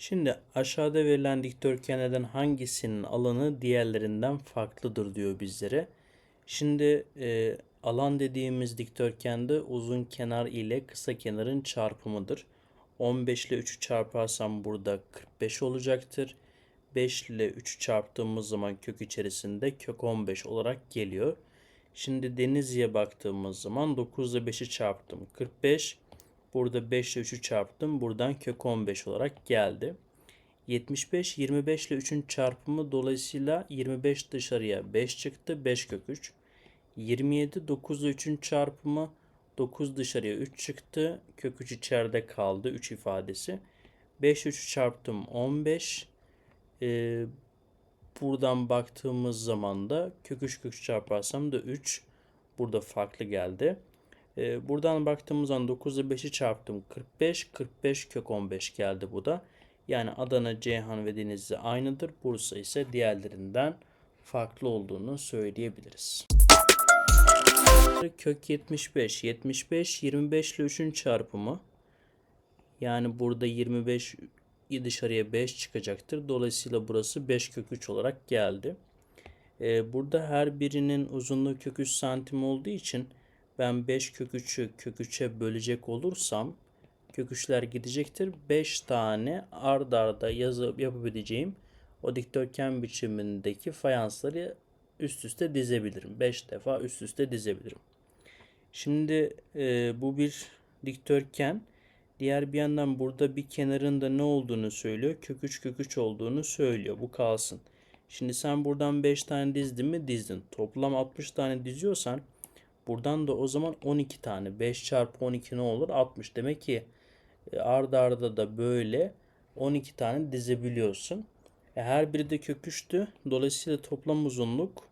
Şimdi aşağıda verilen dikdörtgenlerden hangisinin alanı diğerlerinden farklıdır diyor bizlere. Şimdi e, alan dediğimiz dikdörtgende uzun kenar ile kısa kenarın çarpımıdır. 15 ile 3'ü çarparsam burada 45 olacaktır. 5 ile 3'ü çarptığımız zaman kök içerisinde kök 15 olarak geliyor. Şimdi Denizli'ye baktığımız zaman 9 ile 5'i çarptım 45. Burada 5 ile 3'ü çarptım. Buradan kök 15 olarak geldi. 75 25 ile 3'ün çarpımı dolayısıyla 25 dışarıya 5 çıktı. 5 kök 3. 27 9 ile 3'ün çarpımı 9 dışarıya 3 çıktı. Kök 3 içeride kaldı. 3 ifadesi. 5 3'ü çarptım 15. Ee, buradan baktığımız zaman da kök 3 kök 3 çarparsam da 3. Burada farklı geldi. Ee, buradan baktığımız zaman 9 ile 5'i çarptım 45. 45 kök 15 geldi bu da. Yani Adana, Ceyhan ve Denizli aynıdır. Bursa ise diğerlerinden farklı olduğunu söyleyebiliriz. Kök 75. 75 25 ile 3'ün çarpımı. Yani burada 25 dışarıya 5 çıkacaktır. Dolayısıyla burası 5 kök 3 olarak geldi. Ee, burada her birinin uzunluğu kök 3 santim olduğu için ben 5 kök 3'ü kök 3'e bölecek olursam kök 3'ler gidecektir. 5 tane ard arda yazı yapabileceğim o dikdörtgen biçimindeki fayansları üst üste dizebilirim. 5 defa üst üste dizebilirim. Şimdi e, bu bir dikdörtgen. Diğer bir yandan burada bir kenarında ne olduğunu söylüyor. Kök 3 kök 3 olduğunu söylüyor. Bu kalsın. Şimdi sen buradan 5 tane dizdin mi? Dizdin. Toplam 60 tane diziyorsan buradan da o zaman 12 tane. 5 çarpı 12 ne olur? 60. Demek ki e, arda arda da böyle 12 tane dizebiliyorsun. E, her biri de kök 3'tü. Dolayısıyla toplam uzunluk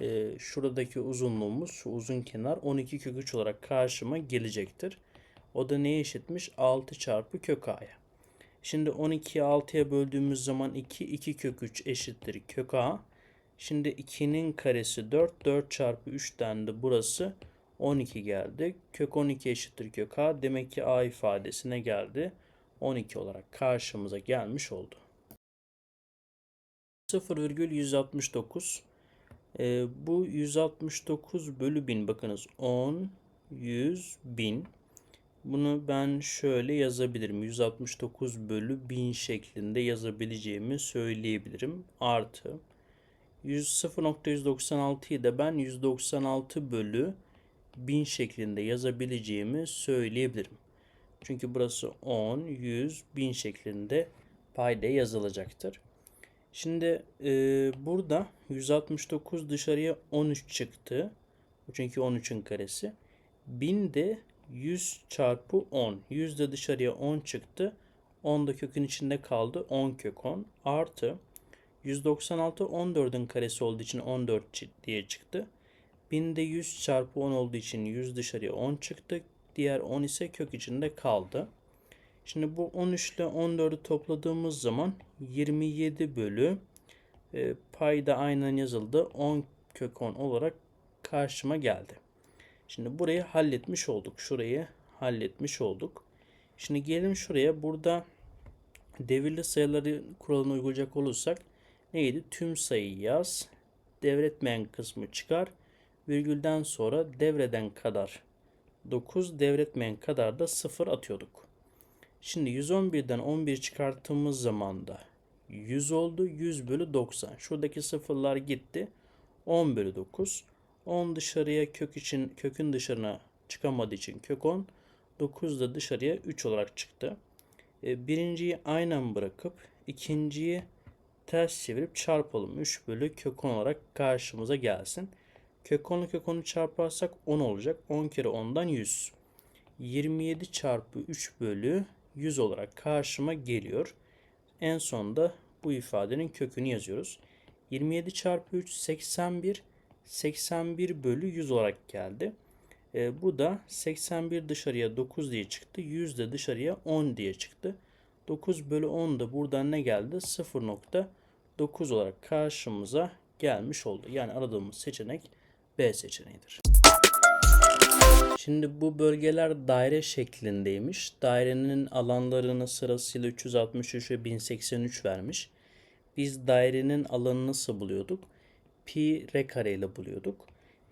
e, şuradaki uzunluğumuz şu uzun kenar 12 kök 3 olarak karşıma gelecektir. O da neye eşitmiş? 6 çarpı kök a'ya. Şimdi 12'yi 6'ya böldüğümüz zaman 2, 2 kök 3 eşittir kök a. Şimdi 2'nin karesi 4, 4 çarpı 3'ten de burası 12 geldi. Kök 12 eşittir kök a. Demek ki a ifadesine geldi. 12 olarak karşımıza gelmiş oldu. 0,169 ee, bu 169 bölü 1000 bakınız 10 100 1000 bunu ben şöyle yazabilirim 169 bölü 1000 şeklinde yazabileceğimi söyleyebilirim artı 100 0.196'yı da ben 196 bölü 1000 şeklinde yazabileceğimi söyleyebilirim. Çünkü burası 10, 100, 1000 şeklinde payda yazılacaktır. Şimdi e, burada 169 dışarıya 13 çıktı. Çünkü 13'ün karesi. 1000 de 100 çarpı 10. 100 de dışarıya 10 çıktı. 10 da kökün içinde kaldı. 10 kök 10 artı 196 14'ün karesi olduğu için 14 diye çıktı. 1000 de 100 çarpı 10 olduğu için 100 dışarıya 10 çıktı. Diğer 10 ise kök içinde kaldı. Şimdi bu 13 ile 14'ü topladığımız zaman 27 bölü e, payda aynen yazıldı. 10 kök 10 olarak karşıma geldi. Şimdi burayı halletmiş olduk. Şurayı halletmiş olduk. Şimdi gelelim şuraya. Burada devirli sayıları kuralını uygulayacak olursak neydi? Tüm sayıyı yaz. Devretmeyen kısmı çıkar. Virgülden sonra devreden kadar 9 devretmeyen kadar da 0 atıyorduk. Şimdi 111'den 11 çıkarttığımız zaman da 100 oldu. 100 bölü 90. Şuradaki sıfırlar gitti. 10 bölü 9. 10 dışarıya kök için kökün dışarına çıkamadığı için kök 10. 9 da dışarıya 3 olarak çıktı. E, birinciyi aynen bırakıp ikinciyi ters çevirip çarpalım. 3 bölü kök 10 olarak karşımıza gelsin. Kök 10 kök 10'u çarparsak 10 olacak. 10 kere 10'dan 100. 27 çarpı 3 bölü 100 olarak karşıma geliyor. En sonda bu ifadenin kökünü yazıyoruz. 27 çarpı 3 81. 81 bölü 100 olarak geldi. E, bu da 81 dışarıya 9 diye çıktı. 100 de dışarıya 10 diye çıktı. 9 bölü 10 da buradan ne geldi? 0.9 olarak karşımıza gelmiş oldu. Yani aradığımız seçenek B seçeneğidir. Şimdi bu bölgeler daire şeklindeymiş. Dairenin alanlarını sırasıyla 363 ve 1083 vermiş. Biz dairenin alanını nasıl buluyorduk? Pi r kare ile buluyorduk.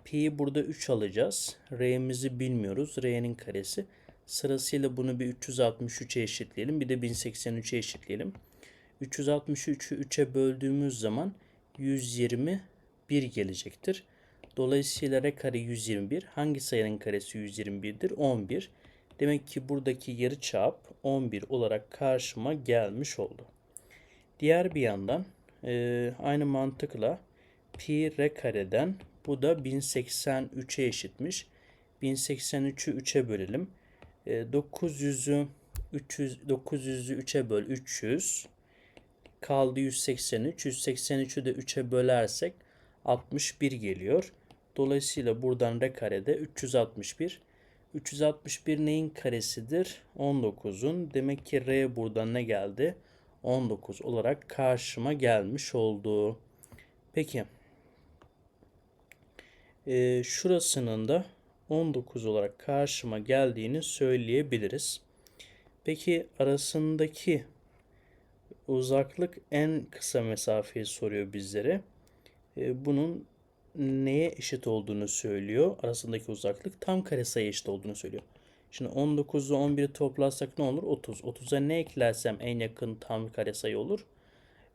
Pi'yi burada 3 alacağız. R'mizi bilmiyoruz. R'nin karesi. Sırasıyla bunu bir 363'e eşitleyelim. Bir de 1083'e eşitleyelim. 363'ü 3'e böldüğümüz zaman 121 gelecektir. Dolayısıyla r kare 121. Hangi sayının karesi 121'dir? 11. Demek ki buradaki yarı çap 11 olarak karşıma gelmiş oldu. Diğer bir yandan e, aynı mantıkla pi r kareden bu da 1083'e eşitmiş. 1083'ü 3'e bölelim. E, 900'ü 300 900'ü 3'e böl 300 kaldı 183. 183'ü de 3'e bölersek 61 geliyor. Dolayısıyla buradan r karede 361. 361 neyin karesidir? 19'un. Demek ki r buradan ne geldi? 19 olarak karşıma gelmiş oldu. Peki. Ee, şurasının da 19 olarak karşıma geldiğini söyleyebiliriz. Peki arasındaki uzaklık en kısa mesafeyi soruyor bizlere. Ee, bunun neye eşit olduğunu söylüyor. Arasındaki uzaklık tam kare sayı eşit olduğunu söylüyor. Şimdi 19 ile 11'i toplarsak ne olur? 30. 30'a ne eklersem en yakın tam kare sayı olur?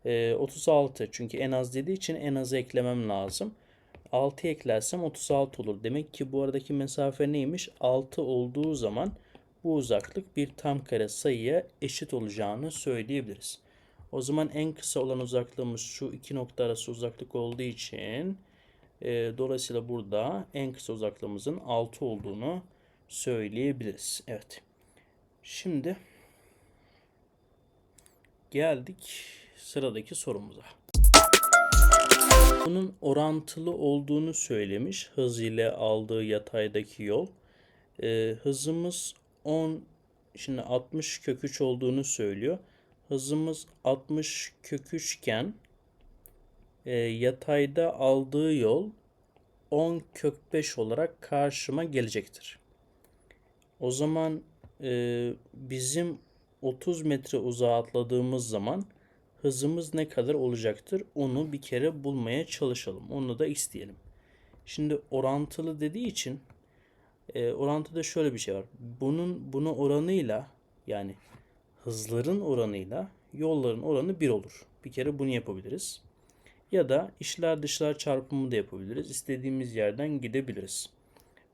Ee, 36. Çünkü en az dediği için en azı eklemem lazım. 6 eklersem 36 olur. Demek ki bu aradaki mesafe neymiş? 6 olduğu zaman bu uzaklık bir tam kare sayıya eşit olacağını söyleyebiliriz. O zaman en kısa olan uzaklığımız şu iki nokta arası uzaklık olduğu için e, dolayısıyla burada en kısa uzaklığımızın 6 olduğunu söyleyebiliriz. Evet. Şimdi geldik sıradaki sorumuza. Bunun orantılı olduğunu söylemiş. Hız ile aldığı yataydaki yol. E, hızımız 10 şimdi 60 kök 3 olduğunu söylüyor. Hızımız 60 kök 3 iken e, yatayda aldığı yol 10 kök 5 olarak karşıma gelecektir. O zaman e, bizim 30 metre uzağa atladığımız zaman hızımız ne kadar olacaktır? Onu bir kere bulmaya çalışalım. Onu da isteyelim. Şimdi orantılı dediği için e, orantıda şöyle bir şey var. Bunun bunu oranıyla yani hızların oranıyla yolların oranı 1 olur. Bir kere bunu yapabiliriz. Ya da işler dışlar çarpımı da yapabiliriz. İstediğimiz yerden gidebiliriz.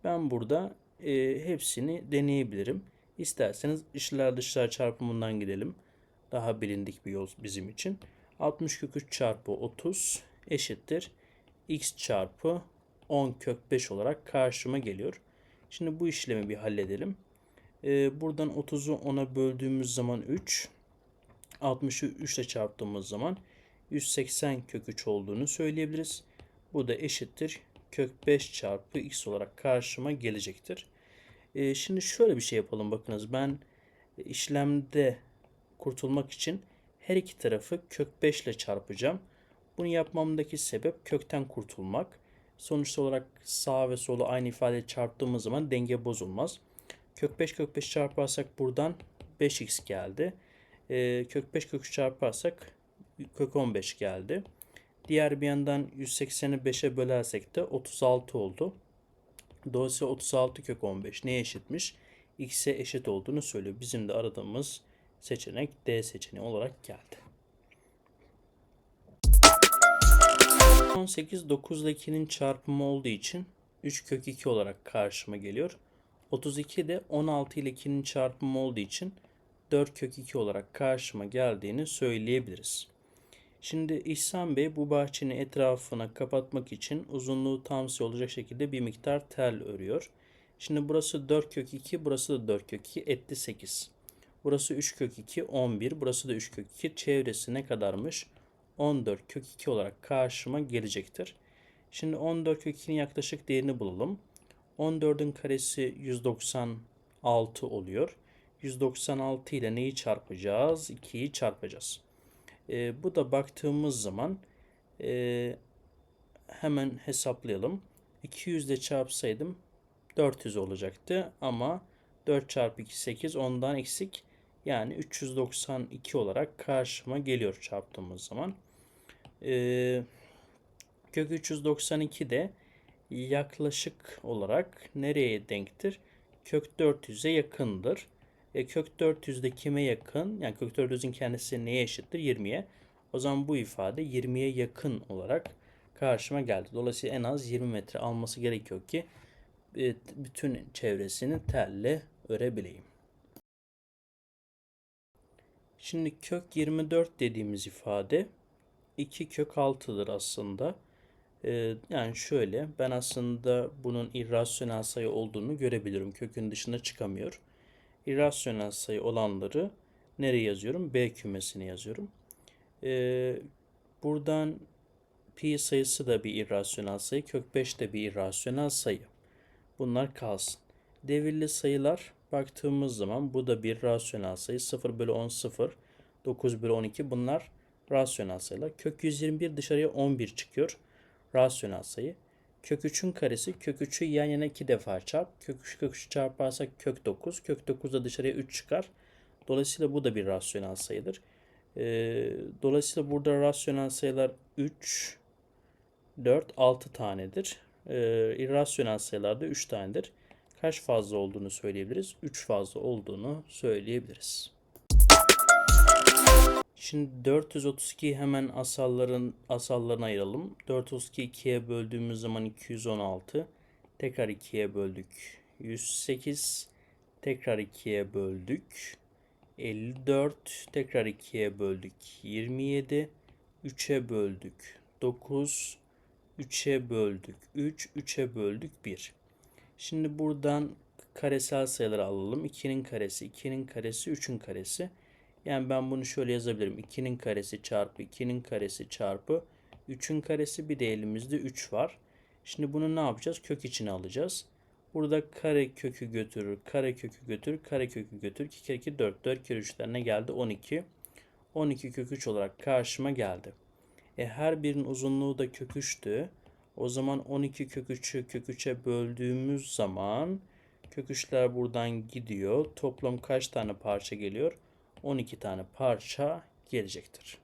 Ben burada e, hepsini deneyebilirim. İsterseniz işler dışlar çarpımından gidelim. Daha bilindik bir yol bizim için. 60 kök 3 çarpı 30 eşittir. x çarpı 10 kök 5 olarak karşıma geliyor. Şimdi bu işlemi bir halledelim. Ee, buradan 30'u 10'a böldüğümüz zaman 3. 60'ı 3 ile çarptığımız zaman 180 kök 3 olduğunu söyleyebiliriz. Bu da eşittir. Kök 5 çarpı x olarak karşıma gelecektir. Ee, şimdi şöyle bir şey yapalım bakınız. Ben işlemde kurtulmak için her iki tarafı kök 5 ile çarpacağım. Bunu yapmamdaki sebep kökten kurtulmak. Sonuçta olarak sağ ve solu aynı ifade çarptığımız zaman denge bozulmaz. Kök 5 kök 5 çarparsak buradan 5x geldi. Ee, kök 5 kök 3 çarparsak kök 15 geldi. Diğer bir yandan 180'i 5'e bölersek de 36 oldu. Dolayısıyla 36 kök 15 neye eşitmiş? X'e eşit olduğunu söylüyor. Bizim de aradığımız seçenek D seçeneği olarak geldi. 18 9 ile 2'nin çarpımı olduğu için 3 kök 2 olarak karşıma geliyor. 32 de 16 ile 2'nin çarpımı olduğu için 4 kök 2 olarak karşıma geldiğini söyleyebiliriz. Şimdi İhsan Bey bu bahçenin etrafına kapatmak için uzunluğu tamsi olacak şekilde bir miktar tel örüyor. Şimdi burası 4 kök 2, burası da 4 kök 2, etti 8. Burası 3 kök 2, 11. Burası da 3 kök 2. Çevresi ne kadarmış? 14 kök 2 olarak karşıma gelecektir. Şimdi 14 kök 2'nin yaklaşık değerini bulalım. 14'ün karesi 196 oluyor. 196 ile neyi çarpacağız? 2'yi çarpacağız. E, bu da baktığımız zaman e, hemen hesaplayalım. 200 ile çarpsaydım 400 olacaktı ama 4 çarpı 2 8 ondan eksik yani 392 olarak karşıma geliyor çarptığımız zaman. Ee, kök 392 de yaklaşık olarak nereye denktir? Kök 400'e yakındır. E, kök 400 de kime yakın? Yani kök 400'ün kendisi neye eşittir? 20'ye. O zaman bu ifade 20'ye yakın olarak karşıma geldi. Dolayısıyla en az 20 metre alması gerekiyor ki e, bütün çevresini telle örebileyim. Şimdi kök 24 dediğimiz ifade 2 kök 6'dır aslında. Ee, yani şöyle ben aslında bunun irrasyonel sayı olduğunu görebilirim. Kökün dışına çıkamıyor. İrrasyonel sayı olanları nereye yazıyorum? B kümesine yazıyorum. Ee, buradan pi sayısı da bir irrasyonel sayı. Kök 5 de bir irrasyonel sayı. Bunlar kalsın. Devirli sayılar baktığımız zaman bu da bir rasyonel sayı. 0 bölü 10 0, 9 bölü 12 bunlar rasyonel sayılar. Kök 121 dışarıya 11 çıkıyor. Rasyonel sayı. Kök 3'ün karesi kök 3'ü yan yana 2 defa çarp. Kök 3 kök 3 çarparsak kök 9. Kök 9 da dışarıya 3 çıkar. Dolayısıyla bu da bir rasyonel sayıdır. Ee, dolayısıyla burada rasyonel sayılar 3, 4, 6 tanedir. Ee, irrasyonel sayılarda 3 tanedir. Kaç fazla olduğunu söyleyebiliriz? 3 fazla olduğunu söyleyebiliriz. Şimdi 432'yi hemen asalların asallarına ayıralım. 432 2'ye böldüğümüz zaman 216. Tekrar 2'ye böldük. 108. Tekrar 2'ye böldük. 54. Tekrar 2'ye böldük. 27. 3'e böldük. 9. 3'e böldük. 3. 3'e böldük. 1. Şimdi buradan karesel sayıları alalım. 2'nin karesi, 2'nin karesi, 3'ün karesi. Yani ben bunu şöyle yazabilirim. 2'nin karesi çarpı 2'nin karesi çarpı 3'ün karesi bir de elimizde 3 var. Şimdi bunu ne yapacağız? Kök içine alacağız. Burada kare kökü götürür, kare kökü götürür, kare kökü götürür. 2 kere 2 4, 4 kere 3'ler ne geldi? 12. 12 kök 3 olarak karşıma geldi. E her birinin uzunluğu da kök 3'tü. O zaman 12 kök 3'ü kök 3'e böldüğümüz zaman kök 3'ler buradan gidiyor. Toplam kaç tane parça geliyor? 12 tane parça gelecektir.